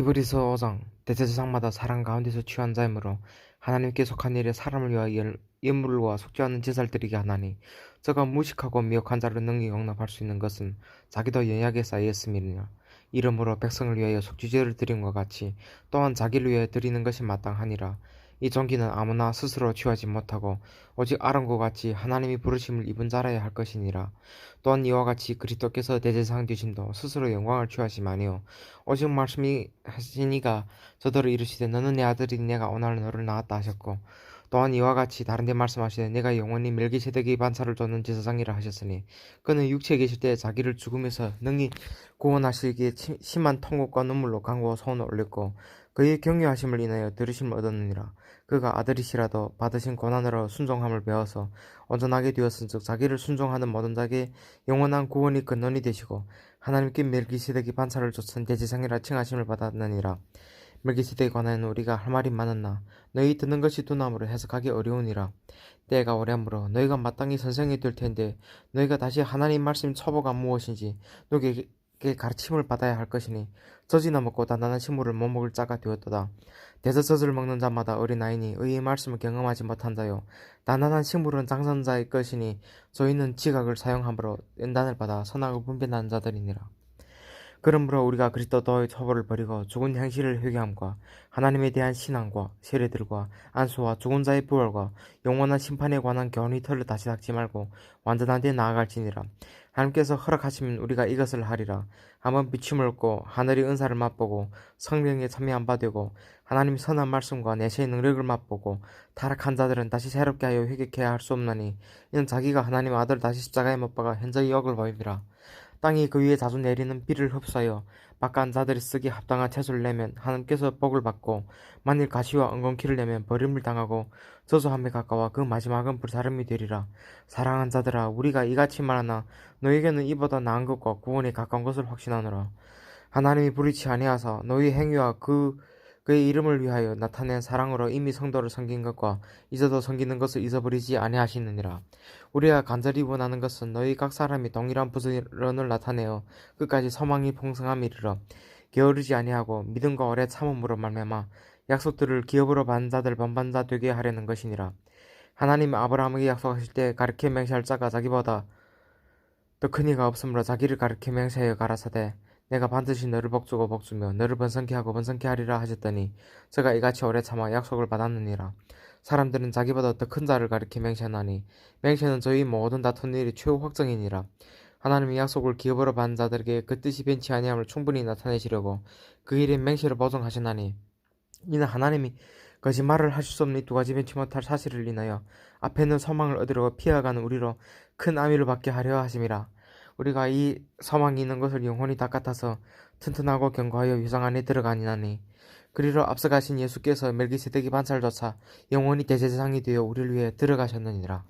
히브리서 5장 대제사장마다 사랑 가운데서 취한 자이므로 하나님께 속한 일에 사람을 위하여 예물과 속죄하는 제사를 드리게 하나니 저가 무식하고 미혹한 자를 능히 용납할 수 있는 것은 자기도 연약에 쌓였음이니라. 이러므로 백성을 위하여 속죄제를 드림과 같이 또한 자기를 위하여 드리는 것이 마땅하니라 이 종기는 아무나 스스로 취하지 못하고 오직 아론과 같이 하나님이 부르심을 입은 자라야 할 것이니라. 또한 이와 같이 그리스도께서 대제사장 되심도 스스로 영광을 취하심 아니요 오직 말씀이 하시니가 저더러 이르시되 너는 내 아들이 내가 오늘 너를 낳았다 하셨고 또한 이와 같이 다른 데 말씀하시되 내가 영원히 멜기세덱의 반차를 줬는 제사장이라 하셨으니 그는 육체에 계실 때 자기를 죽음에서 능히 구원하시기에 심한 통곡과 눈물로 강구와 소원을 올렸고 그의 경유하심을 인하여 들으심을 얻었느니라. 그가 아들이시라도 받으신 고난으로 순종함을 배워서 온전하게 되었은즉 자기를 순종하는 모든 자에게 영원한 구원이 근원이 되시고 하나님께 멜기세덱이 반차를 줬은 대제사장이라 칭하심을 받았느니라. 멜기세덱에 관하여는 우리가 할 말이 많았나? 너희 듣는 것이 두나무로 해석하기 어려우니라. 때가 오래므로 너희가 마땅히 선생이 될 텐데 너희가 다시 하나님 말씀 처보가 무엇인지 너희에게 가르침을 받아야 할 것이니 젖이나 먹고 단단한 식물을 못 먹을 자가 되었도다. 대저젖을 먹는 자마다 어린아이니 의의 말씀을 경험하지 못한 자요. 단단한 식물은 장선자의 것이니 저희는 지각을 사용함으로 연단을 받아 선악을 분별하는 자들이니라 그러므로 우리가 그리스도의 처벌을 버리고 죽은 행실을 회개함과 하나님에 대한 신앙과 세례들과 안수와 죽은 자의 부활과 영원한 심판에 관한 교훈이 털을 다시 닦지 말고 완전한 데 나아갈지니라. 하나님께서 허락하시면 우리가 이것을 하리라. 한번 비춤을 얻고 하늘의 은사를 맛보고 성령에 참여한 바 되고 하나님 선한 말씀과 내세의 능력을 맛보고 타락한 자들은 다시 새롭게 하여 회개해야 할 수 없나니 이는 자기가 하나님 아들 다시 십자가에 못 박아 현저히 역을 보입니다. 땅이 그 위에 자주 내리는 비를 흡수하여 바깥 자들이 쓰기 합당한 채소를 내면 하나님께서 복을 받고 만일 가시와 엉겅퀴를 내면 버림을 당하고 저주함에 가까워 그 마지막은 불사름이 되리라. 사랑한 자들아 우리가 이같이 말하나 너에게는 이보다 나은 것과 구원에 가까운 것을 확신하노라. 하나님이 불의치 아니하사 너희 행위와 그 그의 이름을 위하여 나타낸 사랑으로 이미 성도를 섬긴 것과 이제도 섬기는 것을 잊어버리지 아니하시느니라. 우리가 간절히 원하는 것은 너희 각 사람이 동일한 부지런을 나타내어 끝까지 소망이 풍성함 이르러 게으르지 아니하고 믿음과 오래 참음으로 말미암아 약속들을 기업으로 받은 자들 번반자 되게 하려는 것이니라. 하나님 아브라함에게 약속하실 때 가르쳐 맹세할 자가 자기보다 더 큰 이가 없으므로 자기를 가르쳐 맹세하여 가라사대 내가 반드시 너를 복주고 복주며 너를 번성케 하고 번성케 하리라 하셨더니 저가 이같이 오래 참아 약속을 받았느니라. 사람들은 자기보다 더 큰 자를 가리켜 맹세하나니 맹세는 저희 모든 다툰 일이 최후 확정이니라. 하나님이 약속을 기업으로 받은 자들에게 그 뜻이 변치 아니함을 충분히 나타내시려고 그 일에 맹세를 보정하셨나니 이는 하나님이 거짓말을 하실 수 없는 이두 가지 변치 못할 사실을 인하여 앞에는 소망을 얻으려고 피해가는 우리로 큰 아미를 받게 하려 하심이라. 우리가 이 사망이 있는 것을 영혼이 닦아타서 튼튼하고 견고하여 유상 안에 들어가니나니 그리로 앞서가신 예수께서 멜기세덱이 반살조차 영원히 대제사장이 되어 우리를 위해 들어가셨느니라.